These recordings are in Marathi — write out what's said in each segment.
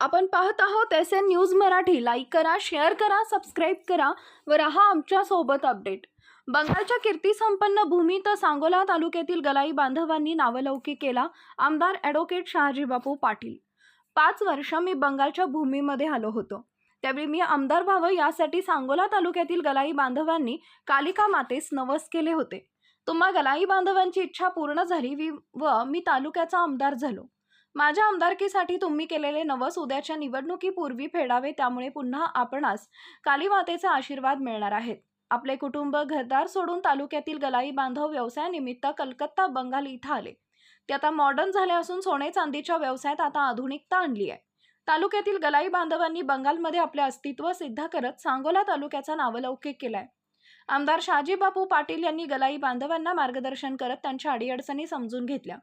आपण पाहत आहोत S N news Marathi. Like करा शेअर करा सबस्क्राईब करा व रहा आमच्यासोबत अपडेट बंगालच्या कीर्तिसंपन्न भूमीत सांगोला तालुक्यातील गलाई बांधवांनी नावलौकिक केला आमदार ॲडव्होकेट शहाजीबापू पाटील. पाच वर्ष मी बंगालच्या भूमीमध्ये आलो होतो. त्यावेळी मी आमदार व्हावं यासाठी सांगोला तालुक्यातील गलाई बांधवांनी कालिका मातेस नवस केले होते. तुम्हा गलाई बांधवांची इच्छा पूर्ण झाली वि- व मी तालुक्याचा आमदार झालो. माझ्या आमदारकीसाठी तुम्ही केलेले नवस उद्याच्या निवडणुकीपूर्वी फेडावे त्यामुळे पुन्हा आपणास कालीमातेचा आशीर्वाद मिळणार आहेत. आपले कुटुंब घरदार सोडून तालुक्यातील गलाई बांधव व्यवसायानिमित्त कलकत्ता बंगाल इथं आले. ते आता मॉडर्न झाले असून सोने चांदीच्या व्यवसायात आता आधुनिकता आणली आहे. तालुक्यातील गलाई बांधवांनी बंगालमध्ये आपले अस्तित्व सिद्ध करत सांगोला तालुक्याचा नावलौकिक केलाय. आमदार शहाजीबापू पाटील यांनी गलाई बांधवांना मार्गदर्शन करत त्यांच्या अडीअडचणी समजून घेतल्या.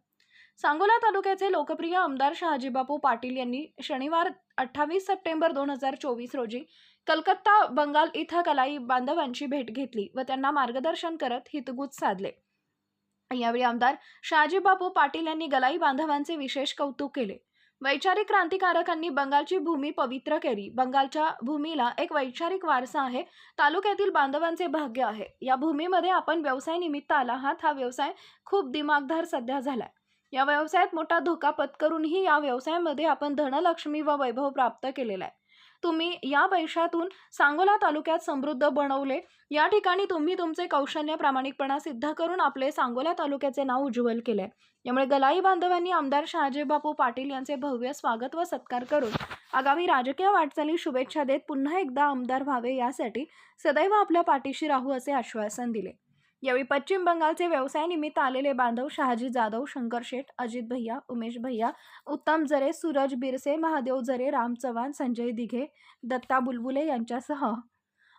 सांगोला तालुक्याचे लोकप्रिय आमदार शहाजीबापू पाटील यांनी शनिवार अठ्ठावीस सप्टेंबर दोन हजार चोवीस रोजी कलकत्ता बंगाल इथं कलाई बांधवांची भेट घेतली व त्यांना मार्गदर्शन करत हितगुज साधले. यावेळी आमदार शहाजीबापू पाटील यांनी गलाई बांधवांचे विशेष कौतुक केले. वैचारिक क्रांतिकारकांनी बंगालची भूमी पवित्र केली. बंगालच्या भूमीला एक वैचारिक वारसा आहे. तालुक्यातील बांधवांचे भाग्य आहे. या भूमीमध्ये आपण व्यवसाय निमित्त आला आहात. हा व्यवसाय खूप दिमागदार सध्या झालाय. या व्यवसायात मोठा धोका पत्करूनही या व्यवसायामध्ये आपण धनलक्ष्मी व वैभव प्राप्त केलेला आहे. तुम्ही या पैशातून सांगोला तालुक्यात समृद्ध बनवले. या ठिकाणी तुम्ही तुमचे कौशल्य प्रामाणिकपणा सिद्ध करून आपले सांगोला तालुक्याचे नाव उज्ज्वल केले यामुळे गलाई बांधवांनी आमदार शहाजीबापू पाटील यांचे भव्य स्वागत व सत्कार करून आगामी राजकीय वाटचाली शुभेच्छा देत पुन्हा एकदा आमदार व्हावे यासाठी सदैव आपल्या पाठीशी राहू असे आश्वासन दिले. यावेळी पश्चिम बंगालचे व्यवसायानिमित्त आलेले बांधव शहाजी जाधव शंकर शेठ अजित भैया उमेश भैया उत्तम जरे सूरज बिरसे महादेव जरे राम चव्हाण संजय दिघे दत्ता बुलबुले यांच्यासह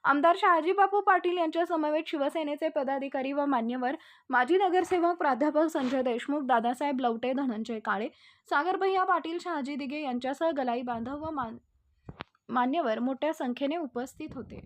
आमदार शहाजीबापू पाटील यांच्या समवेत शिवसेनेचे पदाधिकारी व मान्यवर माजी नगरसेवक प्राध्यापक संजय देशमुख दादासाहेब लवटे धनंजय काळे सागर भैया पाटील शहाजी दिघे यांच्यासह गलाई बांधव व मान मान्यवर मोठ्या संख्येने उपस्थित होते.